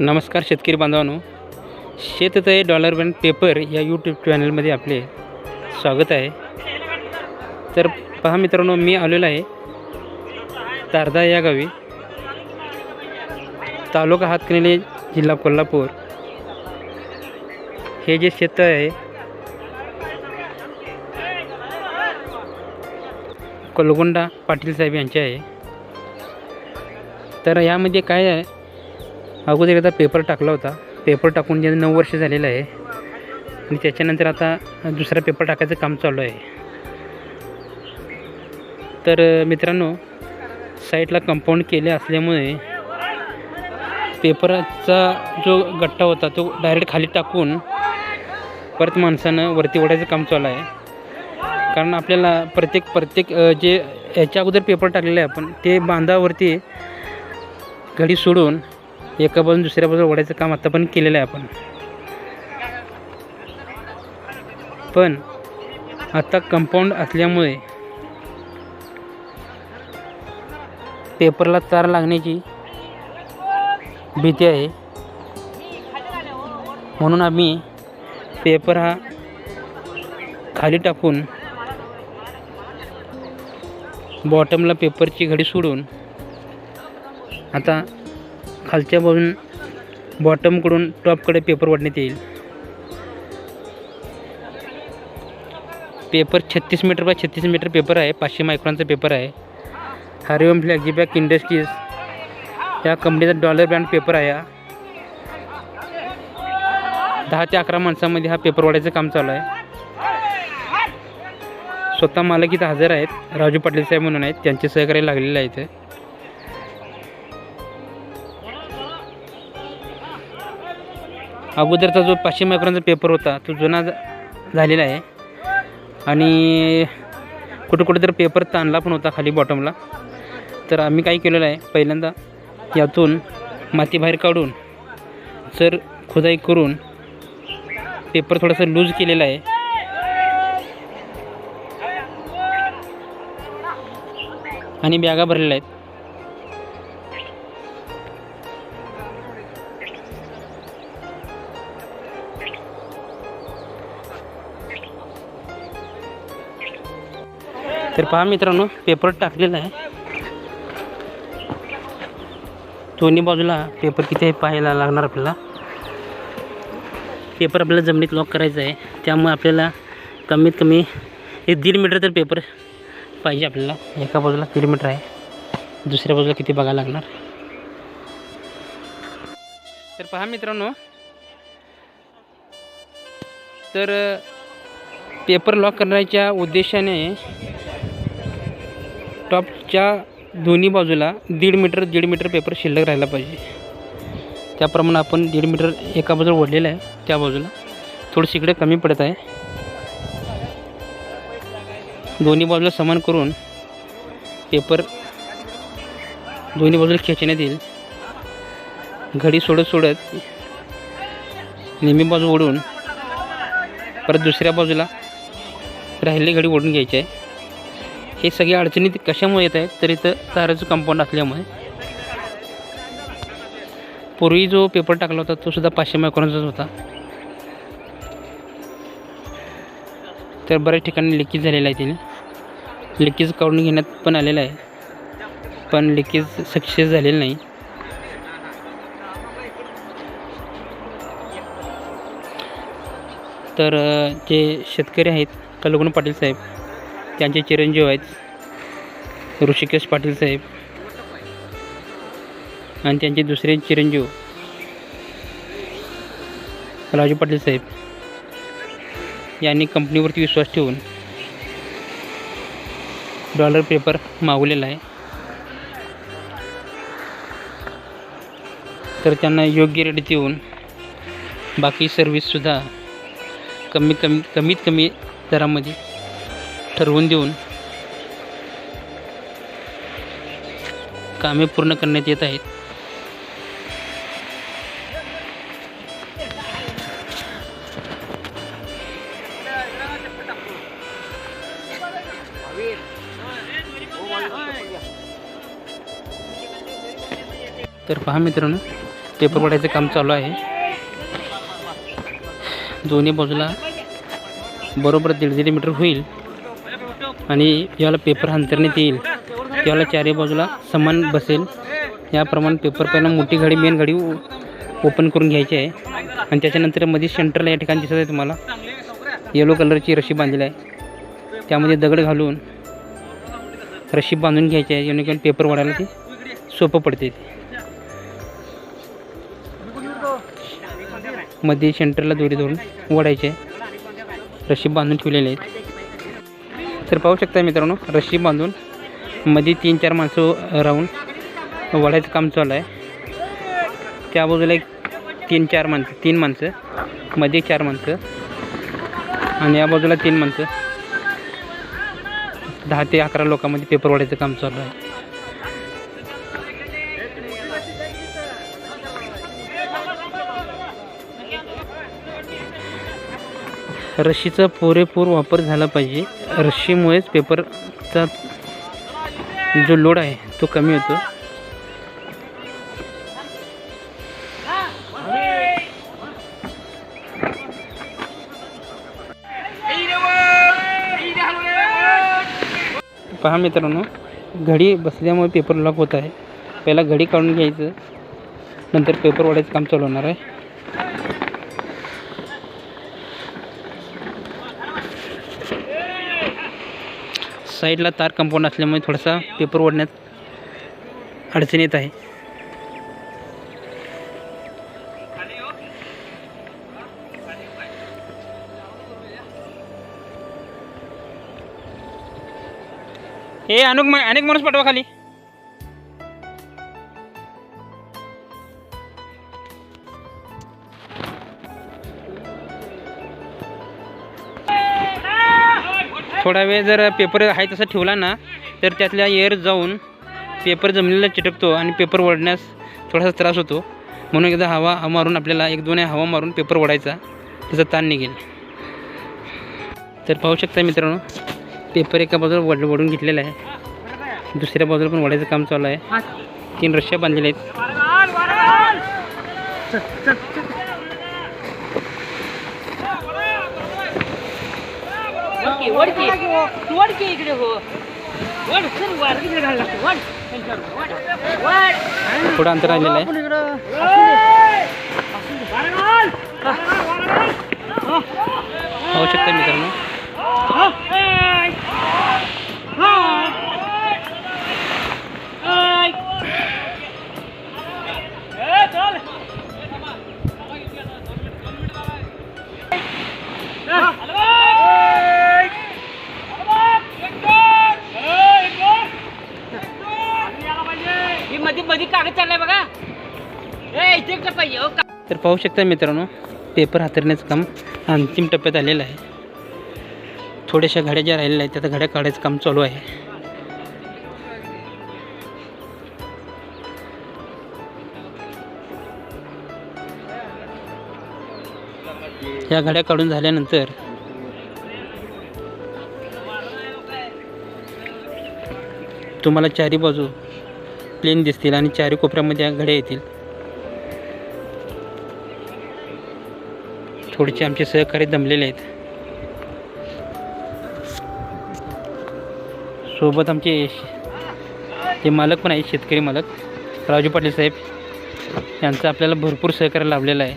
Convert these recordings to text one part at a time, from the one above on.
नमस्कार शेतकरी बांधवांनो. शेततळे डॉलर बँड पेपर या यूट्यूब चॅनलमध्ये आपले स्वागत आहे. तर पहा मित्रांनो मी आलेलो आहे तारदा या गावी. तालुका हातकणले जिल्हा कोल्हापूर. हे जे शेततळ आहे कोलगोंडा पाटील साहेब यांचे आहे. तर यामध्ये काय आहे अगोदर एकदा पेपर टाकला होता. पेपर टाकून जे नऊ वर्ष झालेलं आहे. आणि त्याच्यानंतर आता दुसरा पेपर टाकायचं काम चालू आहे. तर मित्रांनो साईडला कंपाऊंड केले असल्यामुळे पेपराचा जो गट्टा होता तो डायरेक्ट खाली टाकून परत माणसानं वरती ओढायचं काम चालू आहे. कारण आपल्याला प्रत्येक प्रत्येक जे याच्या अगोदर पेपर टाकलेले आहे आपण ते बांधावरती घडी सोडून एका बाजून दुसऱ्या बाजूला ओढायचं काम आता पण केलेलं आहे आपण. पण आता कंपाऊंड असल्यामुळे पेपरला तार लागण्याची भीती आहे. म्हणून आम्ही पेपर हा खाली टाकून बॉटमला पेपरची घडी सोडून आता खालच्या बाजून बॉटमकडून टॉपकडे पेपर वाढण्यात येईल. पेपर छत्तीस मीटर बाय छत्तीस मीटर पेपर आहे. पाचशे मायक्रॉनचा पेपर आहे. हरिओम फ्लॅगजीबॅक इंडस्ट्रीज या कंपनीचा डॉलर ब्रँड पेपर आहे हा. दहा ते अकरा माणसामध्ये हा पेपर वाढायचं काम चालू आहे. स्वतः मालक इथं हजर आहेत. राजू पाटील साहेब म्हणून आहेत. त्यांचे सहकार्य लागलेले आहेत अगोदरचा जो पाचशे मायक्रॉनचा पेपर होता तो जुना झालेला आहे. आणि कुठं कुठं तर पेपर ताणला पण होता खाली बॉटमला तर आम्ही काय केलेलं आहे पहिल्यांदा यातून माती बाहेर काढून जर खुदाई करून पेपर थोडासा लूज केलेला आहे. आणि बॅगा भरलेल्या आहेत. तर पहा मित्रांनो पेपर टाकलेला आहे. दोन्ही बाजूला पेपर किती आहे पाहायला लागणार आपल्याला. पेपर आपल्याला जमिनीत लॉक करायचा आहे. त्यामुळे आपल्याला कमीत कमी एक दीड मीटर तर पेपर पाहिजे आपल्याला. एका बाजूला दीड मीटर आहे. दुसऱ्या बाजूला किती बघायला लागणार? तर पहा मित्रांनो. तर पेपर लॉक करण्याच्या उद्देशाने टॉपच्या दोन्ही बाजूला दीड मीटर दीड मीटर पेपर शिल्लक राहिला पाहिजे. त्याप्रमाणे आपण दीड मीटर एका बाजूला ओढलेलं आहे त्या बाजूला. थोडंसं इकडे कमी पडत आहे. दोन्ही बाजूला समान करून पेपर दोन्ही बाजूला खेचण्यात येईल. घडी सोडत सोडत नेहमी बाजू ओढून परत दुसऱ्या बाजूला राहिलेली घडी ओढून घ्यायची आहे. हे सगळ्या अडचणी कशामुळे येत आहेत तर इथं ताराचं कंपाऊंड असल्यामुळे. पूर्वी जो पेपर टाकला होता तो सुद्धा पाचशे मायक्रॉनचाच होता. तर बऱ्याच ठिकाणी लिकेज झालेलं आहे तिने. लिकेज काढून घेण्यात पण आलेलं आहे. पण लिकेज सक्सेस झालेलं नाही. तर जे शेतकरी आहेत कलगुण पाटील साहेब त्यांचे चिरंजीव आहेत. ऋषिकेश पाटील साहेब. आणि त्यांचे दुसरे चिरंजीव. राजू पाटील साहेब. यांनी कंपनीवरती विश्वास ठेवून डॉलर पेपर मागवलेला आहे. तर त्यांना योग्य रेट देऊन बाकी सर्विससुद्धा कमी कमी कमीत कमी दरामध्ये ठरवून देऊन कामे पूर्ण करण्यात येत आहेत. तर पहा मित्रांनो पेपर वाढायचं काम चालू आहे. दोन्ही बाजूला बरोबर दीड दीड मीटर होईल. आणि ज्यावेळेला पेपर अंतरण्यात येईल. त्याला चारही बाजूला समान बसेल. याप्रमाणे पेपर पहिला मोठी घडी मेन घडी ओपन करून घ्यायची आहे. आणि त्याच्यानंतरमध्ये सेंटरला या ठिकाणी दिसत आहे तुम्हाला. येलो कलरची रशी बांधलेली आहे. त्यामध्ये दगड घालून रशी बांधून घ्यायची आहे. जेणेकरून पेपर वाढायला ते सोपं पडते. ते मध्ये सेंटरला दोरी धरून ओढायचे रशी बांधून ठेवलेले आहेत. तर पाहू शकता मित्रांनो रशी बांधून मध्ये तीन चार माणसं राहून वडायचं काम चालू आहे. त्या बाजूला एक तीन चार माणसं तीन माणसं मध्ये चार माणसं आणि या बाजूला तीन माणसं. दहा ते अकरा लोकांमध्ये पेपर वाढायचं काम चालू आहे. रशीचा पुरेपूर वापर झाला पाहिजे. रशीमुळेच पेपरचा जो लोड आहे तो कमी होतो. पहा मित्रांनो घडी बसल्यामुळे पेपर लॉक होत आहे. पहिला घडी काढून घ्यायचं. नंतर पेपर वाढायचं काम चालू होणार आहे. साईडला तार कंपाऊंड असल्यामुळे थोडासा पेपर ओढण्यात अडचण येत आहे. हे अनुक मा- अनेक माणूस पाठवा खाली. थोडा वेळ जर पेपर आहे तसा ठेवला ना तर त्यातल्या एअर जाऊन पेपर जमिनीला चिटकतो आणि पेपर ओढण्यास थोडासा त्रास होतो. म्हणून एकदा हवा मारून आपल्याला एक दोन हवा मारून पेपर ओढायचा त्याचा ताण निघेल. तर पाहू शकता मित्रांनो पेपर एका बाजूला वड वडून घेतलेला आहे. दुसऱ्या बाजूला पण वडायचं काम चालू आहे. तीन रश्या बांधलेल्या आहेत. वडकी वडकी तू वडकी इकडे हो वड सर वर इकडे घाल लागतो वड चाललाय बघा. ए इथे हो, का? तर पाहू शकता मित्रांनो पेपर हातरण्याचं काम अंतिम टप्प्यात आलेलं आहे. थोड्याशा घड्या ज्या राहिलेल्या आहेत त्या घड्या काढायचं काम चालू आहे. या घड्या काढून झाल्यानंतर तुम्हाला चारी बाजू प्लेन दिसतील आणि चारी कोपऱ्यामध्ये घड्या येतील. थोडेसे आमचे सहकारी दमलेले आहेत. सोबत आमचे ते मालक पण आहेत शेतकरी मालक. राजू पाटील साहेब यांचं आपल्याला भरपूर सहकार्य लाभलेलं आहे.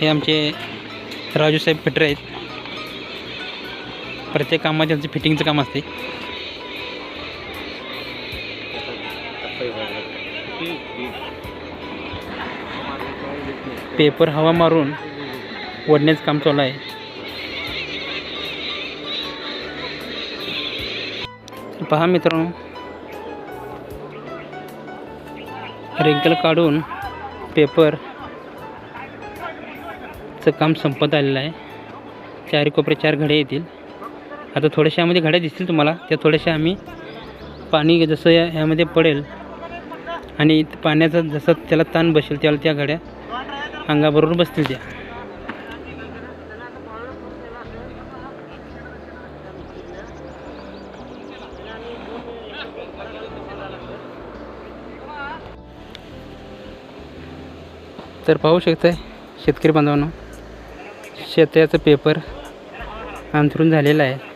हे आमचे राजू साहेब फिटर आहेत. प्रत्येक कामात त्यांचं फिटिंगचं काम असते. पेपर हवा मारून ओढण्याचं काम चालू आहे. पहा मित्रांनो. रिंकल काढून पेपरचं काम संपत आलेलं आहे. चार कोपरे चार घडे येतील. आता थोड्याशा यामध्ये घड्या दिसतील तुम्हाला. त्या थोड्याशा आम्ही पाणी जसं या यामध्ये पडेल आणि पाण्याचा जसं त्याला ताण बसेल त्याला त्या घड्या अंगाबरोबर बसतील त्या. तर पाहू शकताय शेतकरी बांधवांना शेतयाचा पेपर अंथरून झालेला आहे.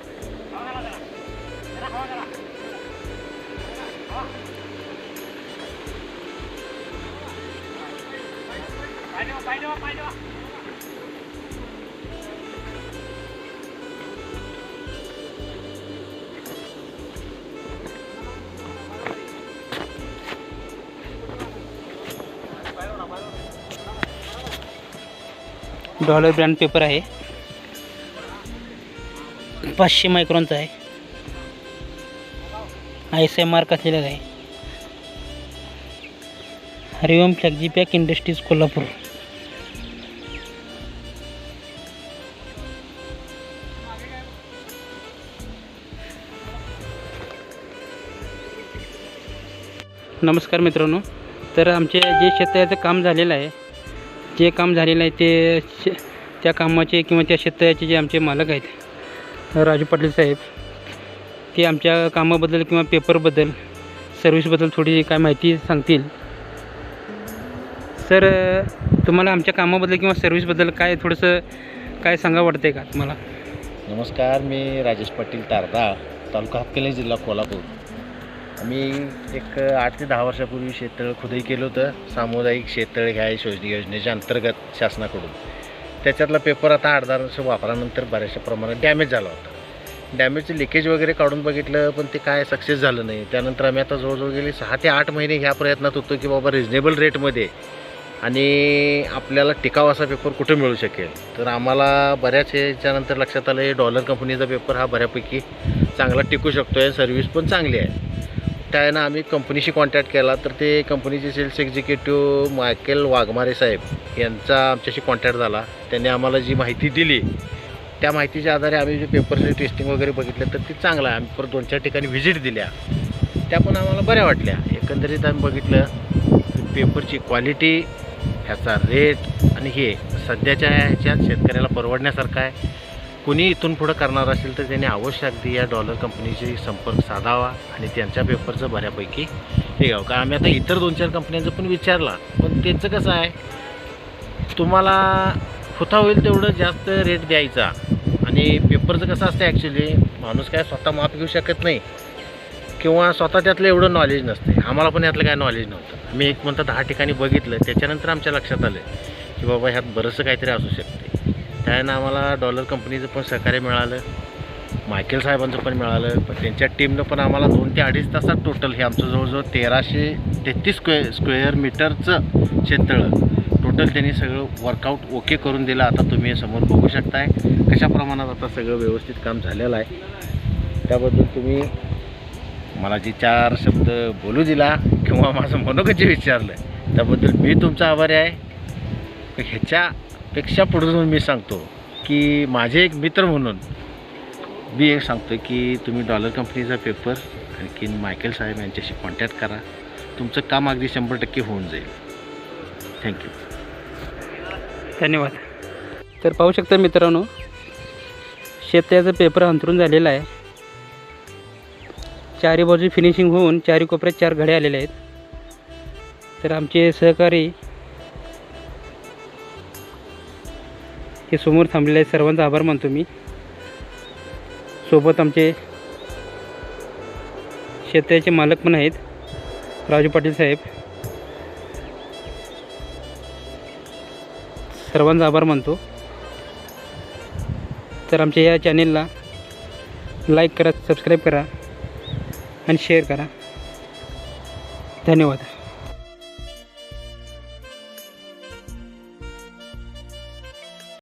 डॉलर ब्रँड पेपर आहे. पाचशे मायक्रॉनचा आहे. आय एस आय मार्क असलेला आहे. हरिओम फ्लॅगजी पॅक इंडस्ट्रीज कोल्हापूर. नमस्कार मित्रांनो. तर आमचे जे शेततळ्याचं काम झालेलं आहे जे काम झालेलं आहे ते शे त्या कामाचे किंवा त्या शेततळ्याचे जे आमचे मालक आहेत राजू पाटील साहेब ते आमच्या कामाबद्दल किंवा पेपरबद्दल सर्व्हिसबद्दल थोडी काय माहिती सांगतील. सर तुम्हाला आमच्या कामाबद्दल किंवा सर्व्हिसबद्दल काय थोडंसं काय सांगा वाटतं आहे का तुम्हाला? नमस्कार मी राजेश पाटील तारदा तालुका हातकली जिल्हा कोल्हापूर. आम्ही एक आठ ते दहा वर्षापूर्वी शेततळ खुदाई केलं होतं. सामुदायिक शेततळ ह्या योजने योजनेच्या अंतर्गत शासनाकडून. त्याच्यातला पेपर आता आठ दहा वर्ष वापरानंतर बऱ्याचशा प्रमाणात डॅमेज झाला होता. डॅमेजचं लिकेज वगैरे काढून बघितलं पण ते काय सक्सेस झालं नाही. त्यानंतर आम्ही आता जवळजवळ गेले सहा ते आठ महिने ह्या प्रयत्नात होतो की बाबा रिजनेबल रेटमध्ये आणि आपल्याला टिकाव असा पेपर कुठं मिळू शकेल? तर आम्हाला बऱ्याच ह्याच्यानंतर लक्षात आलं हे डॉलर कंपनीचा पेपर हा बऱ्यापैकी चांगला टिकू शकतो आहे सर्व्हिस पण चांगली आहे. त्यानं आम्ही कंपनीशी कॉन्टॅक्ट केला तर ते कंपनीचे सेल्स एक्झिक्युटिव्ह मायकेल वाघमारे साहेब यांचा आमच्याशी कॉन्टॅक्ट झाला. त्यांनी आम्हाला जी माहिती दिली त्या माहितीच्या आधारे आम्ही जे पेपरचे टेस्टिंग वगैरे बघितलं तर ते चांगलं आहे. आम्ही परत दोन चार ठिकाणी व्हिजिट दिल्या. त्या पण आम्हाला बऱ्या वाटल्या. एकंदरीत आम्ही बघितलं की पेपरची क्वालिटी ह्याचा रेट आणि हे सध्याच्या ह्याच्यात शेतकऱ्याला परवडण्यासारखं आहे. कुणी इथून पुढं करणार असेल तर त्यांनी अवश्य अगदी या डॉलर कंपनीशी संपर्क साधावा आणि त्यांच्या पेपरचं बऱ्यापैकी हे घ्यावं. कारण आम्ही आता इतर दोन चार कंपन्यांचं पण विचारला. पण त्यांचं कसं आहे तुम्हाला होता होईल तेवढं जास्त रेट द्यायचा. आणि पेपरचं कसं असतं ॲक्च्युली माणूस काय स्वतः माप घेऊ शकत नाही. किंवा स्वतः त्यातलं एवढं नॉलेज नसते आम्हाला पण यातलं काय नॉलेज नव्हतं. आम्ही एक म्हणता दहा ठिकाणी बघितलं त्याच्यानंतर आमच्या लक्षात आलं की बाबा ह्यात बरंचसं काहीतरी असू शकते त्यानं आम्हाला डॉलर कंपनीचं पण सहकार्य मिळालं. मायकेल साहेबांचं पण मिळालं. पण त्यांच्या टीमनं पण आम्हाला दोन ते अडीच तासात टोटल हे आमचं जवळजवळ तेराशे तेहतीस स्क्वे स्क्वेअर मीटरचं शेततळं टोटल त्यांनी सगळं वर्कआउट ओके करून दिलं. आता तुम्ही समोर बघू शकताय कशा प्रमाणात आता सगळं व्यवस्थित काम झालेलं आहे. त्याबद्दल तुम्ही मला जे चार शब्द बोलू दिला किंवा माझं मनोगत जे विचारलं त्याबद्दल मी तुमचा आभारी आहे. ह्याच्या पेक्षा पुढे जाऊन मी सांगतो की माझे एक मित्र म्हणून मी एक सांगतो की तुम्ही डॉलर कंपनीचा पेपर आणखीन मायकेल साहेब यांच्याशी कॉन्टॅक्ट करा. तुमचं काम अगदी शंभर टक्के होऊन जाईल. थँक्यू धन्यवाद. तर पाहू शकता मित्रांनो शेतकऱ्याचा पेपर अंथरून झालेला आहे. चारी बाजू फिनिशिंग होऊन चारी कोपऱ्यात चार घडे आलेले आहेत. तर आमचे सहकारी हे समोर थांबलेले सर्वांचा आभार मानतो मी. सोबत आमचे शेतकऱ्याचे मालक पण आहेत. राजू पाटील साहेब. सर्वांचा आभार मानतो. तर आमच्या या चॅनेलला लाईक करा सबस्क्राईब करा आणि शेअर करा. धन्यवाद.